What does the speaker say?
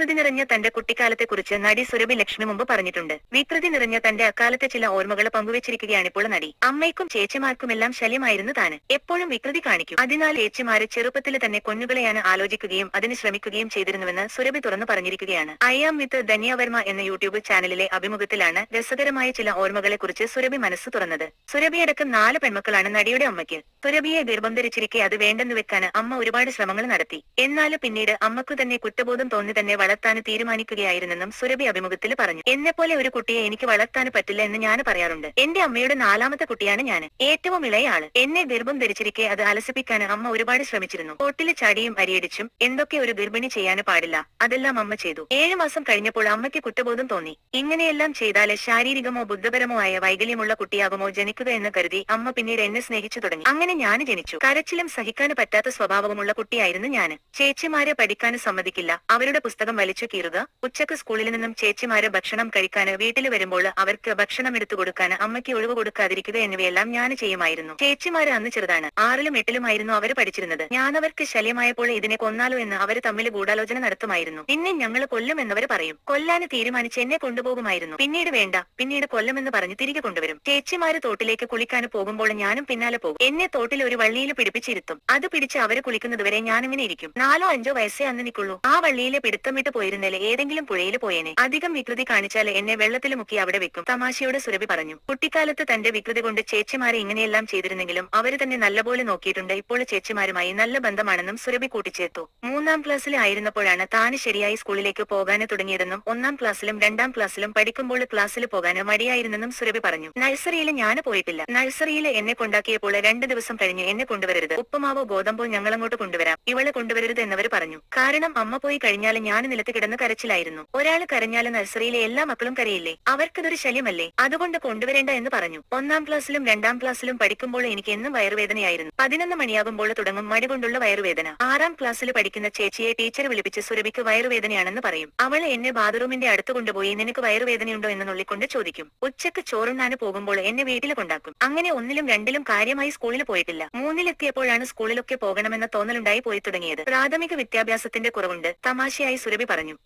വികൃതി നിറഞ്ഞ തന്റെ കുട്ടിക്കാലത്തെ കുറിച്ച് നടി സുരഭി ലക്ഷ്മി മുമ്പ് പറഞ്ഞിട്ടുണ്ട്. വികൃതി നിറഞ്ഞ തന്റെ അക്കാലത്തെ ചില ഓർമ്മകൾ പങ്കുവച്ചിരിക്കുകയാണിപ്പോൾ നടി. അമ്മയ്ക്കും ചേച്ചിമാർക്കുമെല്ലാം ശല്യമായിരുന്നു താന് എപ്പോഴും വികൃതി കാണിക്കും. അതിനാൽ ചേച്ചിമാരെ ചെറുപ്പത്തിൽ തന്നെ കൊന്നുകളെയാണ് ആലോചിക്കുകയും അതിന് ശ്രമിക്കുകയും ചെയ്തിരുന്നുവെന്ന് സുരഭി തുറന്നു പറഞ്ഞിരിക്കുകയാണ്. ഐ ആം വിത്ത് ധന്യവർമ്മ എന്ന യൂട്യൂബ് ചാനലിലെ അഭിമുഖത്തിലാണ് രസകരമായ ചില ഓർമ്മകളെ കുറിച്ച് സുരഭി മനസ്സ് തുറന്നത്. സുരഭിയടക്കം നാല് പെൺമക്കളാണ് നടിയുടെ അമ്മയ്ക്ക്. സുരഭിയെ ഗർഭം ധരിച്ചിരിക്കെ അത് വേണ്ടെന്ന് വെക്കാൻ അമ്മ ഒരുപാട് ശ്രമങ്ങൾ നടത്തി. എന്നാൽ പിന്നീട് അമ്മക്കു തന്നെ കുറ്റബോധം തോന്നി തന്നെ വളർത്താൻ തീരുമാനിക്കുകയായിരുന്നെന്നും സുരഭി അഭിമുഖത്തിൽ പറഞ്ഞു. എന്നെപ്പോലെ ഒരു കുട്ടിയെ എനിക്ക് വളർത്താൻ പറ്റില്ല എന്ന് ഞാൻ പറയാറുണ്ട്. എന്റെ അമ്മയുടെ നാലാമത്തെ കുട്ടിയാണ് ഞാൻ. ഏറ്റവും ഇളയാൾ എന്നെ ഗർഭം ധരിച്ചിരിക്കെ അത് അലസിപ്പിക്കാൻ അമ്മ ഒരുപാട് ശ്രമിച്ചിരുന്നു. തോട്ടിൽ ചടിയും അരിയടിച്ചും എന്തൊക്കെ ഒരു ഗർഭിണി ചെയ്യാൻ പാടില്ല. അതെല്ലാം അമ്മ ചെയ്തു. ഏഴു മാസം കഴിഞ്ഞപ്പോൾ അമ്മയ്ക്ക് കുറ്റബോധം തോന്നി. ഇങ്ങനെയെല്ലാം ചെയ്താൽ ശാരീരികമോ ബുദ്ധപരമോ ആയ വൈകല്യമുള്ള കുട്ടിയാകുമോ ജനിക്കുക എന്ന് കരുതി അമ്മ പിന്നീട് എന്നെ സ്നേഹിച്ചു തുടങ്ങി. അങ്ങനെ ഞാൻ ജനിച്ചു. കരച്ചിലും സഹിക്കാൻ പറ്റാത്ത സ്വഭാവമുള്ള കുട്ടിയായിരുന്നു ഞാൻ ചേച്ചിമാരെ പഠിക്കാൻ സമ്മതിക്കില്ല. അവരുടെ പുസ്തകം വലിച്ചു കീറുക. ഉച്ചയ്ക്ക് സ്കൂളിൽ നിന്നും ചേച്ചിമാരെ ഭക്ഷണം കഴിക്കാൻ വീട്ടിൽ വരുമ്പോൾ അവർക്ക് ഭക്ഷണം എടുത്തു കൊടുക്കാൻ അമ്മയ്ക്ക് ഒഴിവ് കൊടുക്കാതിരിക്കുക എന്നിവയെല്ലാം ഞാൻ ചെയ്യുമായിരുന്നു. ചേച്ചിമാര് അന്ന് ചെറുതാണ്. ആറിലും എട്ടിലുമായിരുന്നു അവർ പഠിച്ചിരുന്നത്. ഞാൻ അവർക്ക് ശല്യമായപ്പോൾ ഇതിനെ കൊന്നാലോ എന്ന് അവർ തമ്മിൽ ഗൂഢാലോചന നടത്തുമായിരുന്നു. പിന്നെ ഞങ്ങൾ കൊല്ലുമെന്നവർ പറയും. കൊല്ലാന് തീരുമാനിച്ച് എന്നെ കൊണ്ടുപോകുമായിരുന്നു. പിന്നീട് വേണ്ട. പിന്നീട് കൊല്ലുമെന്ന് പറഞ്ഞ് തിരികെ കൊണ്ടുവരും. ചേച്ചിമാര് തോട്ടിലേക്ക് കുളിക്കാൻ പോകുമ്പോൾ ഞാനും പിന്നാലെ പോകും. എന്നെ തോട്ടിൽ ഒരു വള്ളിയിൽ പിടിപ്പിച്ചിരുത്തും. അത് പിടിച്ച് അവർ കുളിക്കുന്നതുവരെ ഞാനിങ്ങനെ ഇരിക്കും. നാലോ അഞ്ചോ വയസ്സേ അന്ന് നിൽക്കുള്ളൂ ആ വള്ളിയിലെ പിടുത്തം വിട്ട് പോയിരുന്നേലെ ഏതെങ്കിലും പുഴയിൽ പോയേനെ. അധികം വികൃതി കാണിച്ചാൽ എന്നെ വെള്ളത്തിൽ മുക്കി അവിടെ വെക്കും. തമാശയോട് സുരഭി പറഞ്ഞു. കുട്ടിക്കാലത്ത് തന്റെ വികൃതി കൊണ്ട് ചേച്ചിമാരെ ഇങ്ങനെയെല്ലാം ചെയ്തിരുന്നെങ്കിലും അവർ തന്നെ നല്ലപോലെ നോക്കിയിട്ടുണ്ട്. ഇപ്പോൾ ചേച്ചിമാരുമായി നല്ല ബന്ധമാണെന്നും സുരഭി കൂട്ടിച്ചേർത്തു. മൂന്നാം ക്ലാസ്സിൽ ആയിരുന്നപ്പോഴാണ് താന് ശരിയായി സ്കൂളിലേക്ക് പോകാൻ തുടങ്ങിയതെന്നും ഒന്നാം ക്ലാസ്സിലും രണ്ടാം ക്ലാസ്സിലും പഠിക്കുമ്പോൾ ക്ലാസ്സിൽ പോകാൻ മടിയായിരുന്നെന്നും സുരഭി പറഞ്ഞു. നഴ്സറിയിൽ ഞാൻ പോയിട്ടില്ല. നഴ്സറിയിൽ എന്നെ കൊണ്ടാക്കിയപ്പോൾ രണ്ടു ദിവസം കഴിഞ്ഞ് എന്നെ കൊണ്ടുവരരുത്. ഉപ്പുമാവോ ഗോതമ്പോ ഞങ്ങളങ്ങോട്ട് കൊണ്ടുവരാം. ഇവളെ കൊണ്ടുവരരുത് എന്നവർ പറഞ്ഞു. കാരണം അമ്മ പോയി കഴിഞ്ഞാൽ ഞാൻ നിലത്ത് കിടന്ന് കരച്ചിലായിരുന്നു. ഒരാൾ കരഞ്ഞാൽ നഴ്സറിയിലെ എല്ലാ മക്കളും കരയില്ലേ? അവർക്കതൊരു ശല്യമല്ലേ? അതുകൊണ്ട് കൊണ്ടുവരേണ്ട എന്ന് പറഞ്ഞു. ഒന്നാം ക്ലാസ്സിലും രണ്ടാം ക്ലാസ്സിലും പഠിക്കുമ്പോൾ എനിക്ക് എന്നും വയറുവേദനയായിരുന്നു. പതിനൊന്ന് മണിയാകുമ്പോൾ തുടങ്ങും മടി കൊണ്ടുള്ള വയറുവേദന. ആറാം ക്ലാസ്സിൽ പഠിക്കുന്ന ചേച്ചിയെ ടീച്ചർ വിളിപ്പിച്ച് സുരഭിക്ക് വയറുവേദനയാണെന്ന് പറയും. അവൾ എന്നെ ബാത്റൂമിന്റെ അടുത്ത് കൊണ്ടുപോയി നിനക്ക് വയറുവേദനയുണ്ടോ എന്ന് നുള്ളിക്കൊണ്ട് ചോദിക്കും. ഉച്ചയ്ക്ക് ചോറുണ്ണാന് പോകുമ്പോൾ എന്നെ വീട്ടിൽ കൊണ്ടാക്കും. അങ്ങനെ ഒന്നിലും രണ്ടിലും കാര്യമായി സ്കൂളിൽ പോയിട്ടില്ല. മൂന്നിലെത്തിയപ്പോഴാണ് സ്കൂളിലൊക്കെ പോകണമെന്ന തോന്നലുണ്ടായി പോയി തുടങ്ങിയത്. പ്രാഥമിക വിദ്യാഭ്യാസത്തിന്റെ കുറവുണ്ട്. തമാശയായി സുരഭി പറഞ്ഞു.